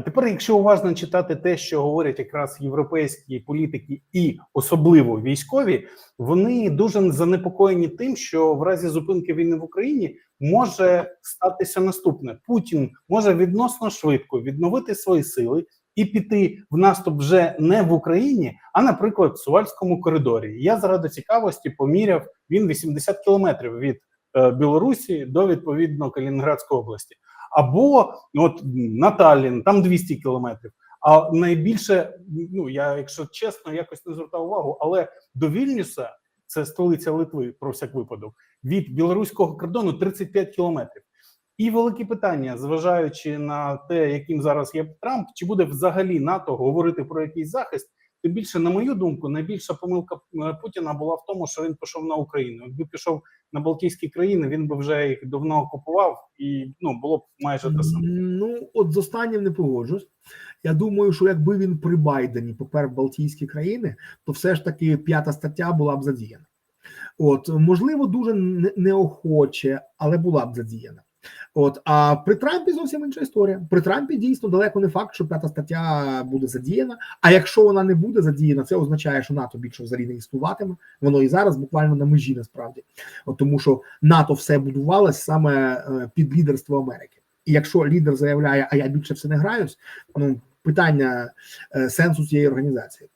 А тепер, якщо уважно читати те, що говорять якраз європейські політики, і особливо військові, вони дуже занепокоєні тим, що в разі зупинки війни в Україні може статися наступне: Путін може відносно швидко відновити свої сили і піти в наступ вже не в Україні, а наприклад, в Сувальському коридорі. Я заради цікавості поміряв він 80 кілометрів від е, Білорусі до відповідно Калінінградської області. Або от на Таллін, там 200 кілометрів. А найбільше, ну я, якщо чесно, якось не звертав увагу, але до Вільнюса, це столиця Литви, про всяк випадок, від білоруського кордону 35 кілометрів. І велике питання, зважаючи на те, яким зараз є Трамп, чи буде взагалі НАТО говорити про якийсь захист? Тим більше, на мою думку, найбільша помилка е, Путіна була в тому, що він пішов на Україну. Якби пішов на Балтійські країни, він би вже їх давно окупував, і ну було б майже те саме. Ну от з останнім не погоджусь. Я думаю, що якби він при Байдені попер Балтійські країни, то все ж таки п'ята стаття була б задіяна. От можливо, дуже неохоче, але була б задіяна. От а при Трампі зовсім інша історія. При Трампі дійсно далеко не факт, що п'ята стаття буде задіяна. А якщо вона не буде задіяна, це означає, що НАТО більше взагалі не існуватиме. Воно і зараз буквально на межі насправді, От тому що НАТО все будувалось саме е, під лідерство Америки. І якщо лідер заявляє, а я більше все не граюсь, ну питання е, сенсу цієї організації.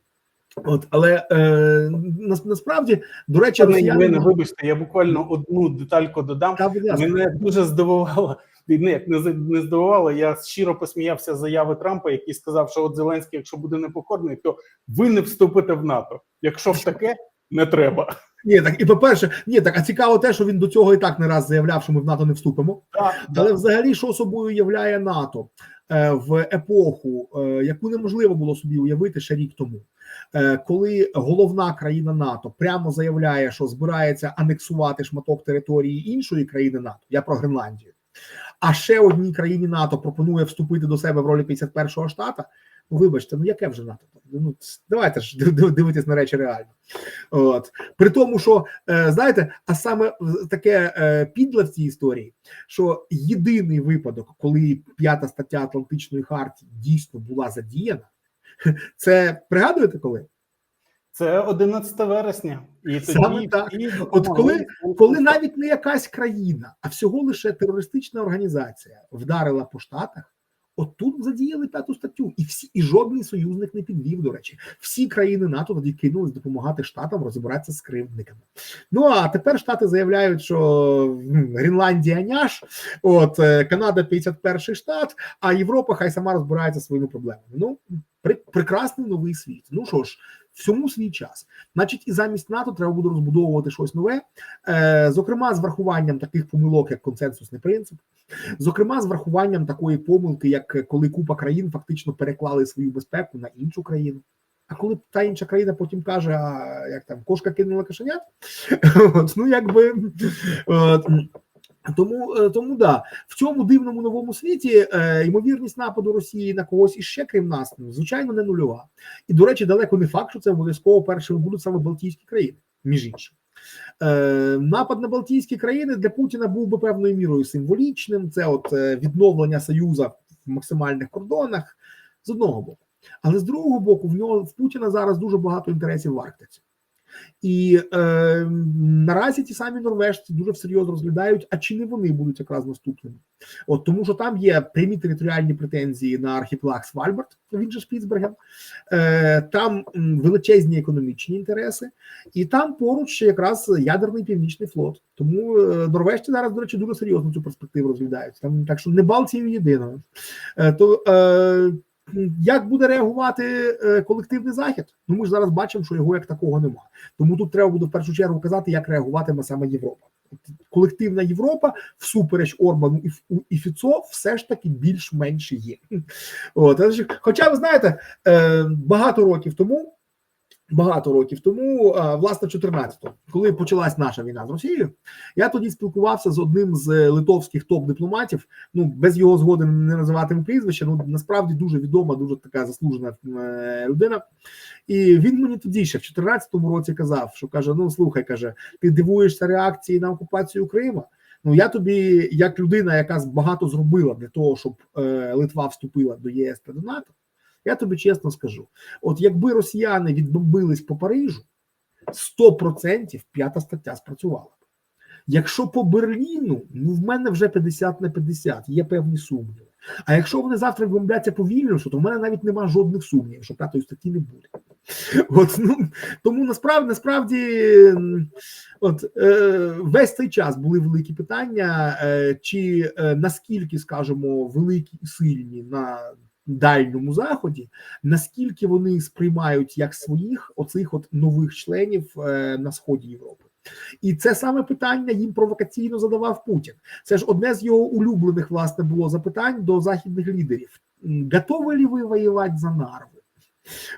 От, але е, нас, насправді, до речі, росіяни... Євгене, вибачте, я буквально одну детальку додам. Та. Мене дуже здивувало. Не, як не, не здивувало. Я щиро посміявся з заяви Трампа, який сказав, що от Зеленський, якщо буде непокорний, то ви не вступите в НАТО. Якщо ж таке, не треба. Ні, так і по-перше, ні, так а цікаво те, що він до цього і так не раз заявляв, що ми в НАТО не вступимо. Так, Але взагалі, що собою являє НАТО е, в епоху, е, яку неможливо було собі уявити ще рік тому, коли головна країна НАТО прямо заявляє, що збирається анексувати шматок території іншої країни НАТО, я про Гренландію, а ще одній країні НАТО пропонує вступити до себе в ролі 51-го штата. Ну, вибачте, ну яке вже НАТО? Ну давайте ж див- див- дивитись на речі реально. От при тому, що е, знаєте, а саме е, таке е, підле в цій історії, що єдиний випадок, коли п'ята стаття Атлантичної хартії дійсно була задіяна, це пригадуєте коли? це 11 вересня. І Саме тоді так. От коли- Коли навіть не якась країна, а всього лише терористична організація вдарила по штатах. От тут задіяли п'яту статтю, і всі і жодний союзник не підвів. До речі, всі країни НАТО тоді кинулись допомагати штатам розібратися з кривдниками. Ну а тепер штати заявляють, що м, Гренландія няш, от е, Канада 51 штат, а Європа хай сама розбирається своїми проблемами. Ну при, прекрасний новий світ. Ну що ж, всьому свій час. Значить, і замість НАТО треба буде розбудовувати щось нове, е, зокрема з врахуванням таких помилок, як консенсусний принцип, зокрема з врахуванням такої помилки, як коли купа країн фактично переклали свою безпеку на іншу країну. А коли та інша країна потім каже, а як там кошка кинула кошенят, ну якби от, тому, е, тому да, в цьому дивному новому світі е, ймовірність нападу Росії на когось іще крім нас, ну, звичайно, не нульова. І до речі, далеко не факт, що це обов'язково першими будуть саме Балтійські країни, між іншим. Е, напад на Балтійські країни для Путіна був би певною мірою символічним. Це от е, відновлення союзу в максимальних кордонах з одного боку. Але з другого боку, в нього в Путіна зараз дуже багато інтересів в Арктиці. І е, наразі ті самі норвежці дуже всерйоз розглядають, а чи не вони будуть якраз наступними? От тому, що там є прямі територіальні претензії на архіпелаг Свальбард, він же Шпіцберген, е, там величезні економічні інтереси, і там поруч ще якраз ядерний північний флот. Тому е, норвежці зараз, до речі, дуже серйозно цю перспективу розглядають. Там так що не Балтією єдиною. Е, то е, як буде реагувати е, колективний захід? Ну ми ж зараз бачимо, що його як такого немає. Тому тут треба буде в першу чергу казати, як реагуватиме саме Європа. Колективна Європа, всупереч Орбану і, Фіцо, все ж таки більш-менш є. От, хоча ви знаєте, е, багато років тому. Багато років тому, а, власне, 14-го, коли почалась наша війна з Росією, я тоді спілкувався з одним з литовських топ-дипломатів. Ну без його згоди не називатиму прізвище. Ну насправді дуже відома, дуже така заслужена е, людина. І він мені тоді ще в 14-му році казав, що каже: Ну слухай, каже, ти дивуєшся реакції на окупацію Криму. Ну я тобі, як людина, яка багато зробила для того, щоб е, Литва вступила до ЄС та до НАТО, я тобі чесно скажу: от якби росіяни відбомбились по Парижу, 100% п'ята стаття спрацювала. Якщо по Берліну, ну в мене вже 50 на 50, є певні сумніви. А якщо вони завтра бомбляться по Вільнюсу, то в мене навіть нема жодних сумнівів, що п'ятої статті не буде. От ну тому насправді насправді, от е, весь цей час були великі питання, е, чи е, наскільки, скажімо, великі і сильні на дальньому заході, наскільки вони сприймають як своїх оцих от нових членів е, на сході Європи. І це саме питання їм провокаційно задавав Путін. Це ж одне з його улюблених власне було запитань до західних лідерів: готові ли ви воювати за Нарву?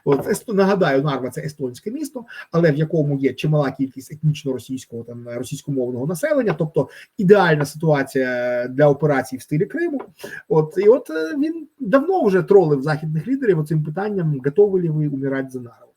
От нагадаю, Нарва це естонське місто, але в якому є чимала кількість етнічно російського там російськомовного населення, тобто ідеальна ситуація для операцій в стилі Криму. От і от е, він давно вже тролив західних лідерів оцим питанням, готові ли ви умирати за Нарву.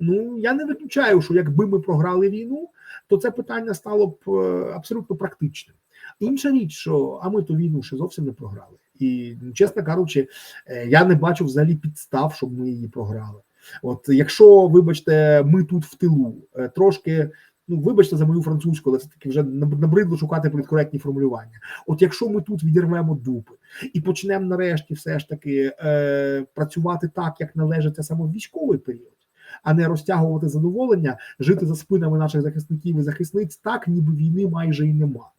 Ну я не виключаю, що якби ми програли війну, то це питання стало б е, абсолютно практичним. Інша річ, що а ми ту війну ще зовсім не програли. І чесно кажучи, е, я не бачу взагалі підстав, щоб ми її програли. От якщо, вибачте, ми тут в тилу е, трошки. Ну, вибачте за мою французьку, але це таки вже наб- набридло шукати політкоректні формулювання. От якщо ми тут відірвемо дупи і почнемо нарешті все ж таки е, працювати так, як належить це саме в військовий період, а не розтягувати задоволення, жити за спинами наших захисників і захисниць, так ніби війни майже і нема.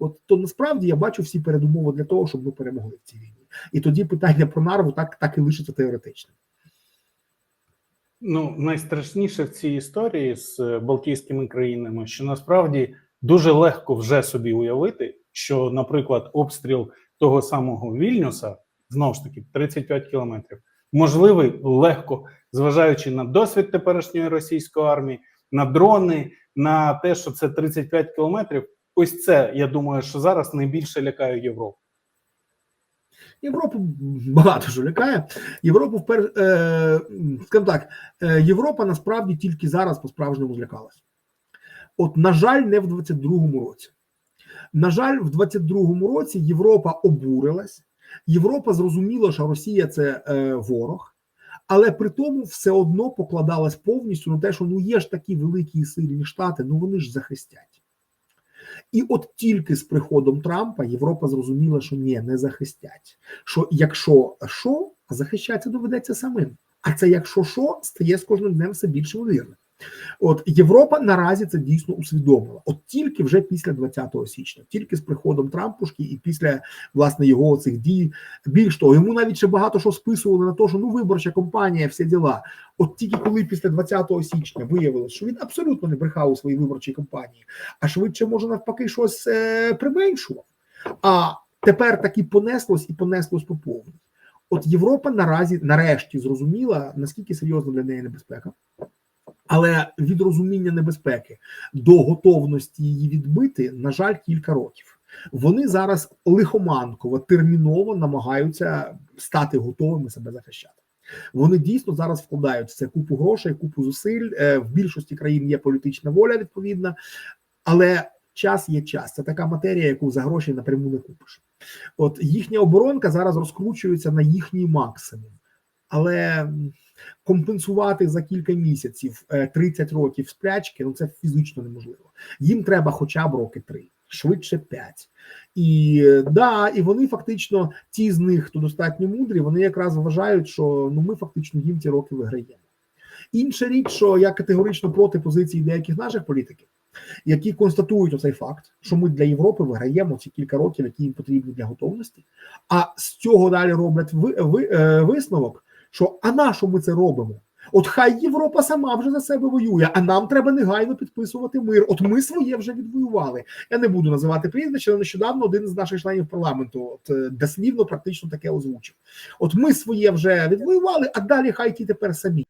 От то насправді я бачу всі передумови для того, щоб ми перемогли в цій війні. І тоді питання про нарву так, так і лишиться теоретичним. Ну, найстрашніше в цій історії з е, Балтійськими країнами, що насправді дуже легко вже собі уявити, що, наприклад, обстріл того самого Вільнюса знову ж таки 35 кілометрів, можливий легко, зважаючи на досвід теперішньої російської армії, на дрони, на те, що це 35 кілометрів. Ось це я думаю, що зараз найбільше лякає Європу. Європу багато що лякає. Європу впер, е, скажімо так, е, Європа насправді тільки зараз по-справжньому злякалась. От, на жаль, не в 22-му році. На жаль, в 22-му році Європа обурилась, Європа зрозуміла, що Росія це е, ворог, але при тому все одно покладалась повністю на те, що ну є ж такі великі і сильні штати, ну вони ж захистять. І от тільки з приходом Трампа Європа зрозуміла, що ні, не захистять. Що якщо що, захищатися доведеться самим. А це якщо що, стає з кожним днем все більш ймовірним. От Європа наразі це дійсно усвідомила. От тільки вже після 20 січня, тільки з приходом Трампушки і після власне його цих дій. Більш того, йому навіть ще багато що списували на те, що ну виборча кампанія, всі діла. От тільки коли після 20 січня виявилось, що він абсолютно не брехав у своїй виборчій кампанії, а швидше може навпаки щось е, применшував. А тепер таки понеслось і понеслось по повній. От Європа наразі нарешті зрозуміла, наскільки серйозна для неї небезпека. Але від розуміння небезпеки до готовності її відбити, на жаль, кілька років. Вони зараз лихоманково, терміново намагаються стати готовими себе захищати. Вони дійсно зараз вкладають в це купу грошей, купу зусиль. Е, В більшості країн є політична воля відповідна, але час є час. Це така матерія, яку за гроші напряму не купиш. От їхня оборонка зараз розкручується на їхній максимум, але компенсувати за кілька місяців е, 30 років сплячки, ну це фізично неможливо. Їм треба хоча б роки три, швидше п'ять. І е, да, і вони фактично, ті з них, хто достатньо мудрі, вони якраз вважають, що ну ми фактично їм ці роки виграємо. Інша річ, що я категорично проти позиції деяких наших політиків, які констатують оцей факт, що ми для Європи виграємо ці кілька років, які їм потрібні для готовності. А з цього далі роблять ви, ви, е, висновок, що а на що ми це робимо? От хай Європа сама вже за себе воює, а нам треба негайно підписувати мир. От ми своє вже відвоювали. Я не буду називати прізвище, але нещодавно один з наших членів парламенту от е, дослівно практично таке озвучив. От ми своє вже відвоювали, а далі хай ті тепер самі.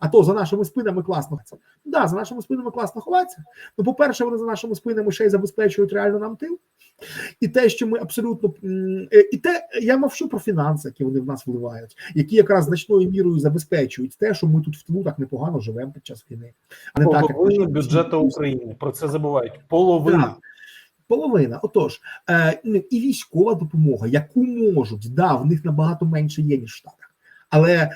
А то за нашими спинами класно ховатися. Да, за нашими спинами класно ховатися. Ну, по-перше, вони за нашими спинами ще й забезпечують реально нам тил. І те, що ми абсолютно е, і те, я мовчу про фінанси, які вони в нас вливають, які якраз значною мірою забезпечують те, що ми тут в тилу так непогано живемо під час війни. А не так, як Половина бюджету України про це забувають. Половина. Так. Половина. Отож, е, і військова допомога, яку можуть, да, в них набагато менше є, ніж в Штатах. Але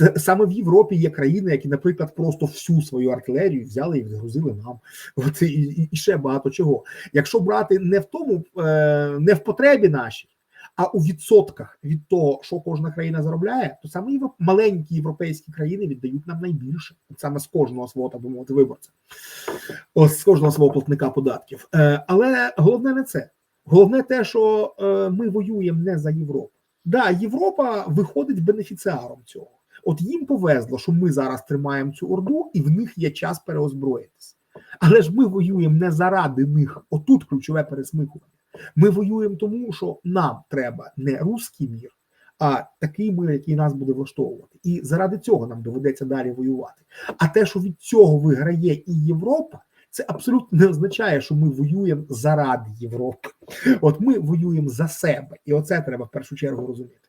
е, саме в Європі є країни, які, наприклад, просто всю свою артилерію взяли і згрузили нам. От і, і, ще багато чого. Якщо брати не в тому, е, не в потребі нашій, а у відсотках від того, що кожна країна заробляє, то саме маленькі європейські країни віддають нам найбільше, саме з кожного свого так би мовити виборця, ось з кожного свого платника податків. Е, але головне не це. Головне те, що ми воюємо не за Європу. Да, Європа виходить бенефіціаром цього. От їм повезло, що ми зараз тримаємо цю орду, і в них є час переозброїтися. Але ж ми воюємо не заради них. Отут ключове пересмикування. Ми воюємо тому, що нам треба не руський мір, а такий мир, який нас буде влаштовувати. І заради цього нам доведеться далі воювати. А те, що від цього виграє і Європа, це абсолютно не означає, що ми воюємо заради Європи. От ми воюємо за себе, і оце треба в першу чергу розуміти.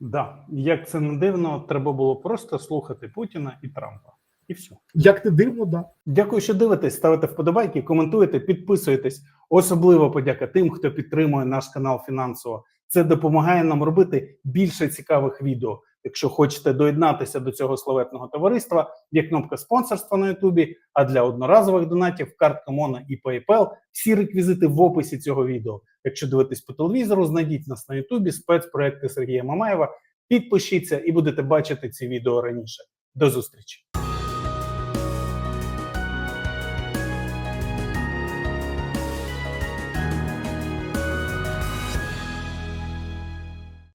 Да, як це не дивно, треба було просто слухати Путіна і Трампа, і все. Як не дивно, да. Дякую, що дивитесь, ставите вподобайки, коментуєте, підписуєтесь. Особливо подяка тим, хто підтримує наш канал фінансово. Це допомагає нам робити більше цікавих відео. Якщо хочете доєднатися до цього славетного товариства, є кнопка спонсорства на Ютубі. А для одноразових донатів картка Мона і PayPal. Всі реквізити в описі цього відео. Якщо дивитесь по телевізору, знайдіть нас на Ютубі, спецпроекти Сергія Мамаєва. Підпишіться і будете бачити ці відео раніше. До зустрічі!